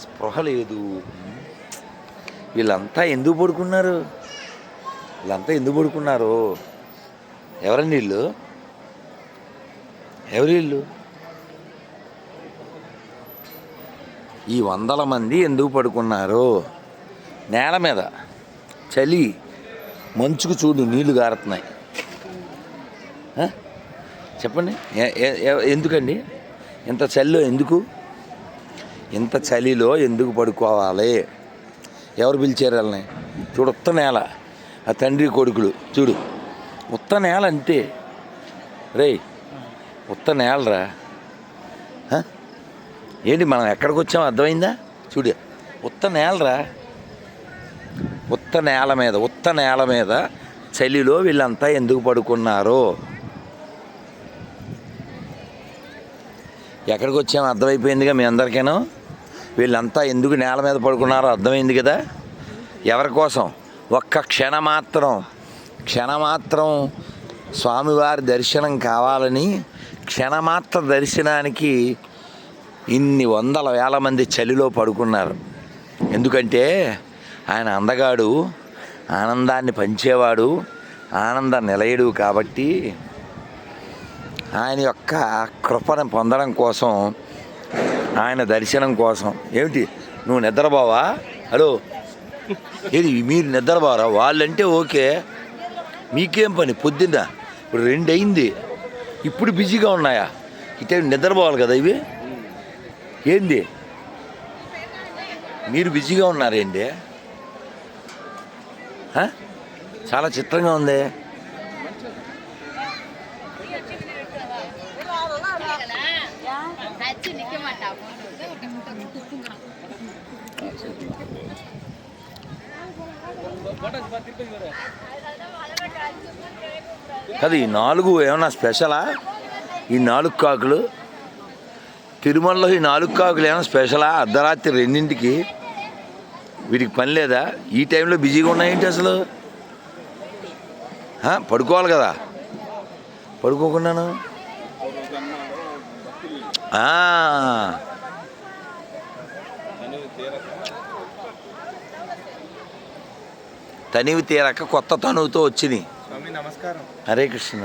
స్పృహ లేదు. వీళ్ళంతా ఎందుకు పడుకున్నారు? వీళ్ళంతా ఎందుకు పడుకున్నారు? ఎవరండి వీళ్ళు? ఎవరు వీళ్ళు? ఈ వందల మంది ఎందుకు పడుకున్నారు? నేల మీద చలి మంచుకు చూడు నీళ్ళు గారుతున్నాయి. చెప్పండి. ఎందుకండి? ఇంత చలిలో ఎందుకు? ఇంత చలిలో ఎందుకు పడుకోవాలి? ఎవరు పిలిచారు వాళ్ళని? చూడు ఉత్త నేల. ఆ తండ్రి కొడుకులు చూడు. ఉత్త నేల అంతే. రేయ్ ఉత్త నేలరా? ఏంటి మనం ఎక్కడికి వచ్చాం అర్థమైందా? చూడు ఉత్త నేలరా? ఉత్త నేల మీద ఉత్త నేల మీద చలిలో వీళ్ళంతా ఎందుకు పడుకున్నారు? ఎక్కడికి వచ్చామో అర్థమైపోయిందిగా మీ అందరికీను. వీళ్ళంతా ఎందుకు నేల మీద పడుకున్నారో అర్థమైంది కదా? ఎవరి కోసం? ఒక్క క్షణమాత్రం. క్షణమాత్రం స్వామివారి దర్శనం కావాలని క్షణమాత్ర దర్శనానికి ఇన్ని వందల వేల మంది చలిలో పడుకున్నారు. ఎందుకంటే ఆయన అందగాడు ఆనందాన్ని పంచేవాడు ఆనంద నిలయుడు కాబట్టి ఆయన యొక్క కృపను పొందడం కోసం ఆయన దర్శనం కోసం. ఏమిటి? నువ్వు నిద్రపోవా? హలో? ఏది మీరు నిద్రపోరా? వాళ్ళంటే ఓకే. మీకేం పని? పొద్దున్న? ఇప్పుడు రెండు అయింది ఇప్పుడు బిజీగా ఉన్నాయా? ఇటే నిద్రపోవాలి కదా ఇవి? ఏంది? మీరు బిజీగా ఉన్నారేంటి చాలా చిత్రంగా ఉంది. కదా ఈ నాలుగు ఏమన్నా స్పెషలా? ఈ నాలుగు కాకులు? తిరుమలలో ఈ నాలుగు కాకులు ఏమైనా స్పెషలా? అర్ధరాత్రి రెండింటికి? వీటికి పని లేదా? ఈ టైంలో బిజీగా ఉన్నాయేంటి అసలు? పడుకోవాలి కదా? పడుకోకుండాను ఆ, తనివి తీరక కొత్త తనువుతో వచ్చింది. నమస్కారం. హరే కృష్ణ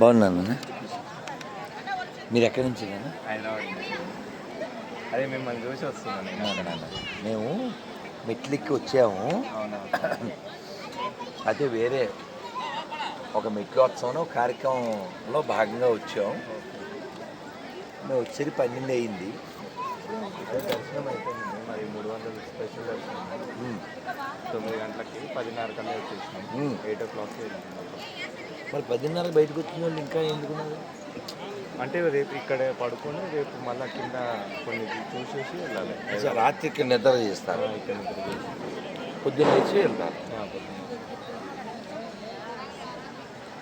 బాగున్నాను నాన్న. మీరు ఎక్కడి నుంచి. అదే మిమ్మల్ని చూసి వస్తున్నాను నేను. నాన్న, నాన్న. మేము మెట్లెక్కి వచ్చాము. అదే వేరే ఒక మెట్లోత్సవం కార్యక్రమంలో భాగంగా వచ్చాం మేము వచ్చేది పన్నెండు అయింది. దర్శనం అయిపోయింది మరి మూడు వందలు స్పెషల్ దర్శనం ఉమ్. తొమ్మిది గంటలకి పదిన్నర కల్లా వచ్చేసినాం. ఎయిట్ ఓ క్లాక్కి మరి పదిన్నరకు బయటకు వచ్చిన వాళ్ళు ఇంకా ఎందుకున్నారు? అంటే రేపు ఇక్కడ పడుకొని రేపు మళ్ళా కింద కొన్ని చూసేసి వెళ్ళాలి. రాత్రి ఇక్కడ నిద్ర చేస్తారు. ఇక్కడ నిద్ర చేసి. పొద్దున్న లేచి వెళ్తారు.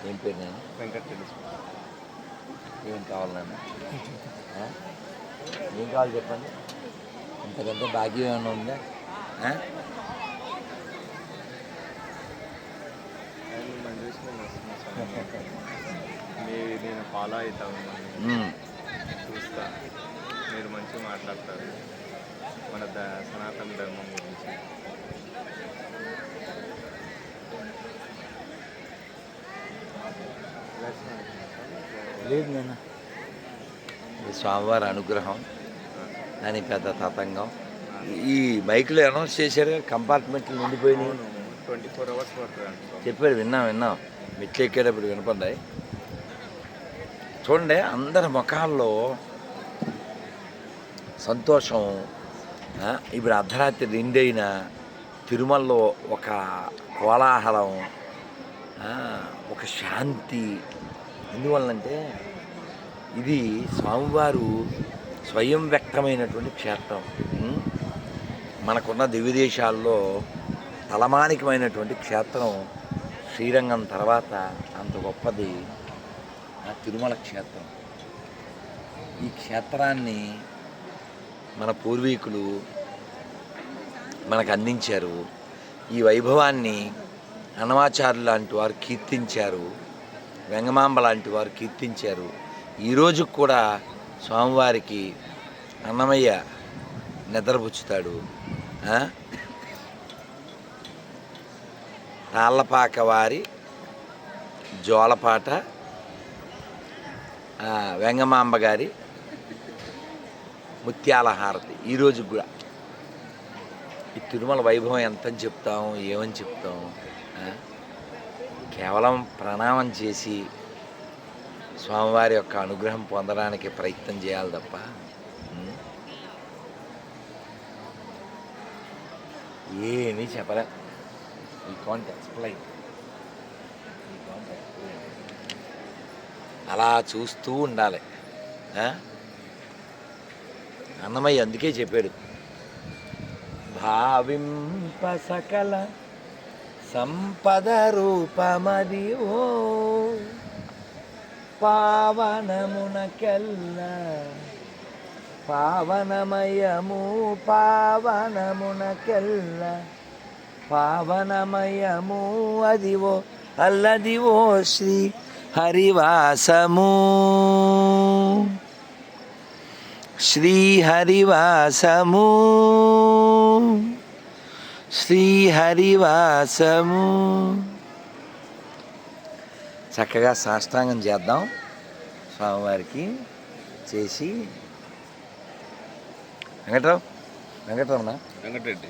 ఏం పేరు నేను వెంకట్ తెలుసు ఏం కావాలి నాన్న? ఆ? ఏం కావాలి చెప్పండి? ఇంతకంటే భాగ్యం ఏమైనా ఉందా ఆ? నేను నేను నేను ఫాలో అవుతా ఉన్నాను ఉమ్. చూస్తా. మీరు మంచిగా మాట్లాడతారు. మన ద సనాతన ధర్మం గురించి. లేదు ఇది స్వామివారి అనుగ్రహం అని పెద్ద తతంగం. ఈ బైక్లో అనౌన్స్ చేశారు కంపార్ట్మెంట్లు నిండిపోయినాయి. ట్వంటీ ఫోర్ అవర్స్ పడుతుంది చెప్పారు విన్నాం విన్నాం. మెట్లు ఎక్కేటప్పుడు వినపడ్డాయి. చూడండి అందరి ముఖాల్లో సంతోషం ఇప్పుడు అర్ధరాత్రి రెండైన తిరుమలలో ఒక కోలాహలం ఒక శాంతి. ఎందువల్లంటే ఇది స్వామివారు స్వయం వ్యక్తమైనటువంటి క్షేత్రం మనకున్న దివిదేశాల్లో తలమానికమైనటువంటి క్షేత్రం శ్రీరంగం తర్వాత అంత గొప్పది ఆ తిరుమల క్షేత్రం. ఈ క్షేత్రాన్ని మన పూర్వీకులు మనకు అందించారు. ఈ వైభవాన్ని అన్నమాచార్యులు లాంటి వారు కీర్తించారు. వెంగమాంబ లాంటి వారు కీర్తించారు. ఈరోజు కూడా స్వామివారికి అన్నమయ్య నిద్రపుచ్చుతాడు. తాళ్ళపాక వారి జోలపాట వెంగమాంబ గారి ముత్యాల హారతి. ఈరోజు కూడా. ఈ తిరుమల వైభవం ఎంతని చెప్తాం ఏమని చెప్తాం కేవలం ప్రణామం చేసి స్వామివారి యొక్క అనుగ్రహం పొందడానికి ప్రయత్నం చేయాలి తప్ప ఏమీ చెప్పలేం. ఈ కాంట్ ఎక్స్ప్లెయిన్ అలా చూస్తూ ఉండాలి. అన్నమయ్య అందుకే చెప్పాడు. భావింప సకల సంపద రూపమది ఓ పావనమునకెల్లా పావనమయము పావనమునకెల్లా పావనమయము అదివో అల్లదివో శ్రీ హరివాసము. శ్రీ హరివాసము. శ్రీ హరివాసము. చక్కగా సాష్టాంగం చేద్దాం స్వామివారికి చేసి. వెంకట్రావు వెంకట్రావునా వెంకటరెడ్డి.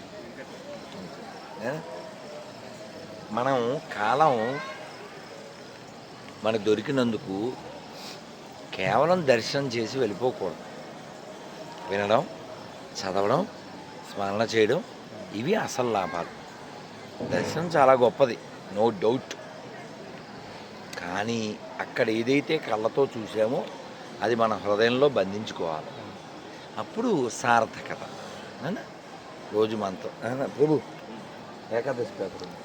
మనం కాలం మనకు దొరికినందుకు కేవలం దర్శనం చేసి వెళ్ళిపోకూడదు. వినడం చదవడం స్మరణ చేయడం ఇవి అసలు లాభాలు. దర్శనం చాలా గొప్పది నో డౌట్. కానీ అక్కడ ఏదైతే కళ్ళతో చూసామో అది మన హృదయంలో బంధించుకోవాలి. అప్పుడు సార్థకత. రోజు మంత్రం. ప్రభు ఏకాదశి పేపర్ ఉంది.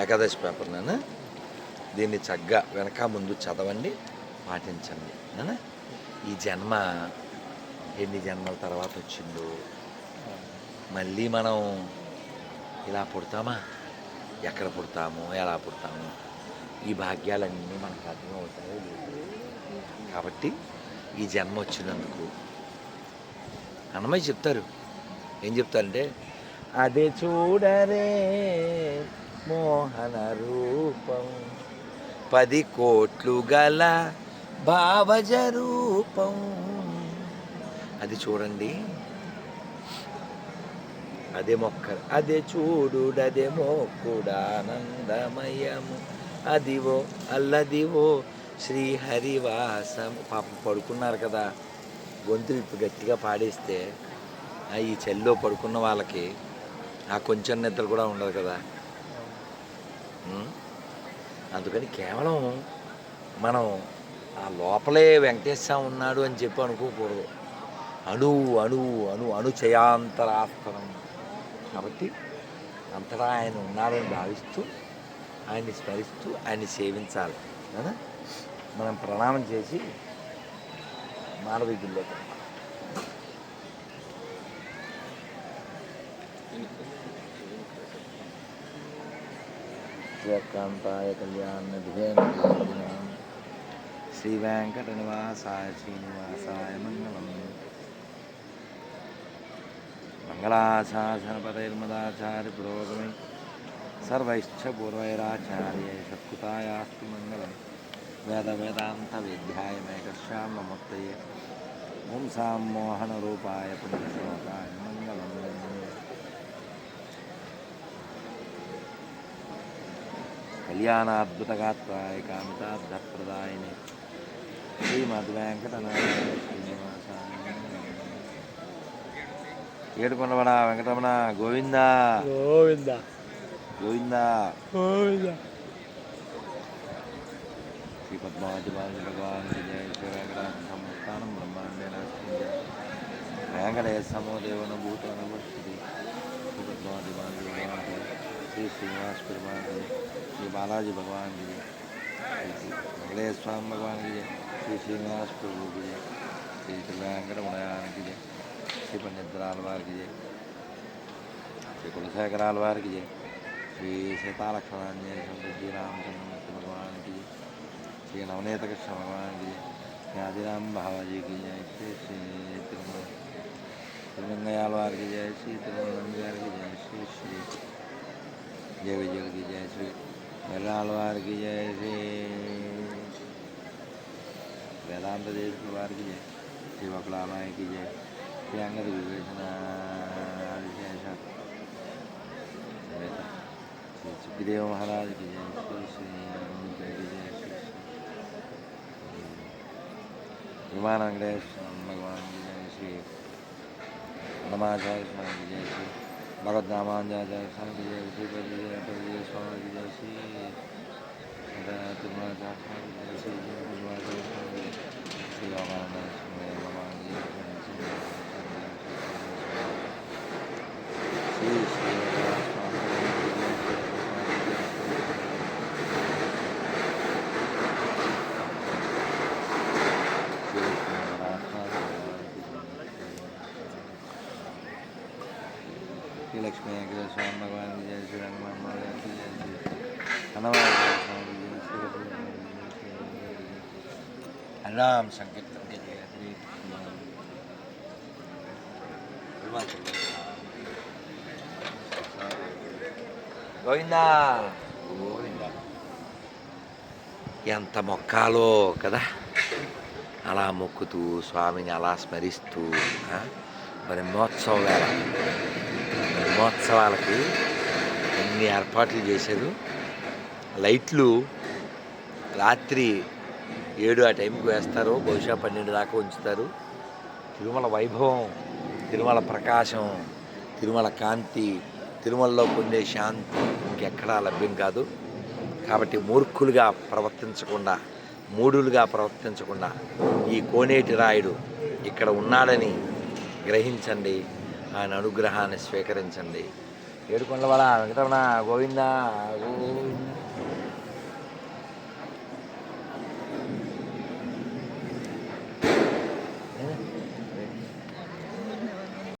ఏకాదశి పేపర్ నేను? దీన్ని చక్కగా వెనక ముందు చదవండి పాటించండి. నేను? ఈ జన్మ ఎన్ని జన్మల తర్వాత వచ్చిందో. మళ్ళీ మనం ఇలా పుడతామా? ఎక్కడ పుడతాము? ఎలా పుడతాము? ఈ భాగ్యాలన్నీ మనకు అర్థమవుతాయో కాబట్టి ఈ జన్మ వచ్చినందుకు అన్నమయ్య చెప్తారు. ఏం చెప్తారంటే అదే చూడరే మోహన రూపం పది కోట్లు గల భావజ రూపం. అది చూడండి. అదే మొక్క అదే చూడు అదే మొక్కుడానందమయము అదివో అల్లదివో శ్రీహరివాసం. పాప పడుకున్నారు కదా. గొంతు విప్పి గట్టిగా పాడేస్తే ఆ ఈ చెల్లో పడుకున్న వాళ్ళకి ఆ కొంచెం నిద్ర కూడా ఉండదు కదా. అందుకని కేవలం మనం ఆ లోపలే వెంకటేశ్వర ఉన్నాడు అని చెప్పి అనుకోకూడదు. అణు అణు అణు అణు చయాంతరాస్తరం కాబట్టి అంతటా ఆయన ఉన్నాడని భావిస్తూ ఆయన్ని స్మరిస్తూ ఆయన్ని సేవించాలి. మనం ప్రణామం చేసి మానవీధుల్లోకి శ్రీకాంతాయ కళ్యాణ శ్రీ వెంకట నివాసాయ శ్రీనివాసాయ మంగళం. మంగళాశాసనపదైర్మదాచార్య పురోగమి సర్వైశ్చ పూర్వైరాచార్య సత్కృతాయాస్తు మంగళం. వేద వేదాంత విద్యాయ మేకశ్యామమూర్తయే ఓం సాం మోహన రూపాయ పుణ్యశ్లోకాయ మంగళం కళ్యాణాద్భుతగాత్రాయ కామితార్థప్రదాయని శ్రీమద్వేంకటనారాయణ శ్రీనివాసాయ ఏడుకొండవడ వెంకటరమణ గోవింద గోవింద గోవింద గోవింద श्रीपद्माजवाय भगवान जय शिववेंकटास्थान ब्रह्मांडेन वेंकटेशमो देवनुभूत अनुपस्थिति श्रीपद्माजवान भगवान जी श्री श्रीनिवास भगवान जी श्री बालाजी भगवान जी वेंकटेश स्वामी भगवान की जय श्री श्रीनिवास प्रभु की जय श्री त्रिवेंकट मुनयान की जय श्री पंडित दलालवार की जय श्री कुलशेखर आलवार की जय श्री सीता लक्ष्मण जी श्री रामचंद्र श्री नवनीत कृष्ण भगवान जी आदिराम जी की जय श्री श्री तिरुमल तिरुमंगयालवार की जय श्री तिरुमलवार की जय श्री श्री जय विजय की जय श्री मेलालवार की जय श्री वेदांत देश वार की जय श्री बकलामाय की जय श्री अंगद विवेचना विशेष सुखदेव महाराज की जय श्री श्री की जय विमान अंग्रेज़ भगवान की जय श्री नमाज़ है स्वामी की जय श्री भगवत नामान जय जय स्वामी की जय श्री प्रभु जय प्रभु जय स्वामी की जय श्री स्वामी जय श्री स्वामी श्री रामानंद स्वामी Alam, sakit sakit ya. Gawin na. Yang tamo kalo, kada? Alamu kutu suaminya alas meris tu. bermot motso bermot Bani motso lagi. Ini airport di jesedu. లైట్లు రాత్రి ఏడు ఆ టైంకి వేస్తారు. బహుశా పన్నెండు దాకా ఉంచుతారు. తిరుమల వైభవం తిరుమల ప్రకాశం తిరుమల కాంతి తిరుమలలో పొందే శాంతి ఇంకెక్కడా లభ్యం కాదు. కాబట్టి మూర్ఖులుగా ప్రవర్తించకుండా మూడులుగా ప్రవర్తించకుండా ఈ కోనేటి రాయుడు ఇక్కడ ఉన్నాడని గ్రహించండి. ఆయన అనుగ్రహాన్ని స్వీకరించండి. ఏడుకొండవాడ వెంకటరమణ గోవిందా గోవింద.